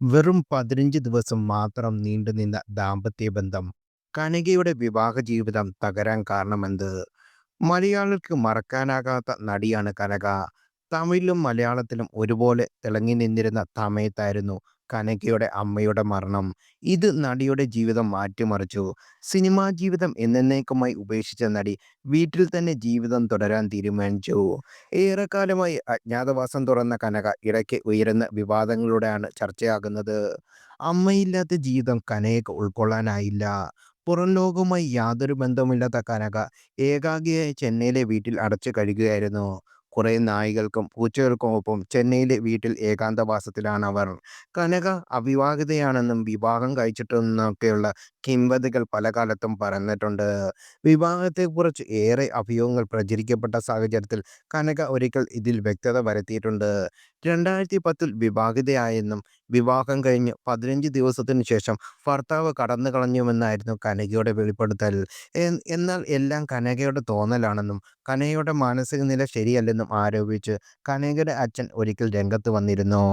വെറും 15 ദിവസം മാത്രം നീണ്ടുനിന്ന ദാമ്പത്യബന്ധം കനികയുടെ വിവാഹ ജീവിതം തകരാൻ കാരണമെന്ത്? മലയാളികൾക്ക് മറക്കാനാകാത്ത നടിയാണ് കനക. തമിഴിലും മലയാളത്തിലും ഒരുപോലെ തിളങ്ങി നിന്നിരുന്ന സമയത്തായിരുന്നു കനകയുടെ അമ്മയുടെ മരണം. ഇത് നടിയുടെ ജീവിതം മാറ്റിമറിച്ചു. സിനിമാ ജീവിതം എന്നേക്കുമായി ഉപേക്ഷിച്ച നടി വീട്ടിൽ തന്നെ ജീവിതം തുടരാൻ തീരുമാനിച്ചു. ഏറെക്കാലമായി അജ്ഞാതവാസം തുറന്ന കനക ഇടയ്ക്ക് ഉയരുന്ന വിവാദങ്ങളിലൂടെയാണ് ചർച്ചയാകുന്നത്. അമ്മയില്ലാത്ത ജീവിതം കനകയ്ക്ക് ഉൾക്കൊള്ളാനായില്ല. പുറം ലോകവുമായി യാതൊരു ബന്ധവുമില്ലാത്ത കനക ഏകാകിയായി ചെന്നൈയിലെ വീട്ടിൽ അടച്ചു കഴിയുകയായിരുന്നു. കുറേ നായ്കൾക്കും പൂച്ചകൾക്കും ഒപ്പം ചെന്നൈയിലെ വീട്ടിൽ ഏകാന്തവാസത്തിലാണ് അവർ കനക അവിവാഹിതയാണെന്നും വിവാഹം കഴിച്ചിട്ടുണ്ടെന്നുമൊക്കെയുള്ള പല പലകാലത്തും പറഞ്ഞിട്ടുണ്ട് വിവാഹത്തെക്കുറിച്ച് ഏറെ അഭിയോഗങ്ങൾ പ്രചരിക്കപ്പെട്ട സാഹചര്യത്തിൽ കനക ഒരിക്കൽ ഇതിൽ വ്യക്തത വരുത്തിയിട്ടുണ്ട്. രണ്ടായിരത്തി പത്തിൽ വിവാഹിതയായെന്നും വിവാഹം കഴിഞ്ഞ് പതിനഞ്ച് ദിവസത്തിനു ശേഷം ഭർത്താവ് കടന്നു കളഞ്ഞുവെന്നായിരുന്നു കനകയുടെ വെളിപ്പെടുത്തൽ. എന്നാൽ എല്ലാം കനകയുടെ തോന്നലാണെന്നും കനകയുടെ മാനസിക നില ശരിയല്ലെന്നും ആരോപിച്ച് കനകയുടെ അച്ഛൻ ഒരിക്കൽ രംഗത്ത് വന്നിരുന്നു.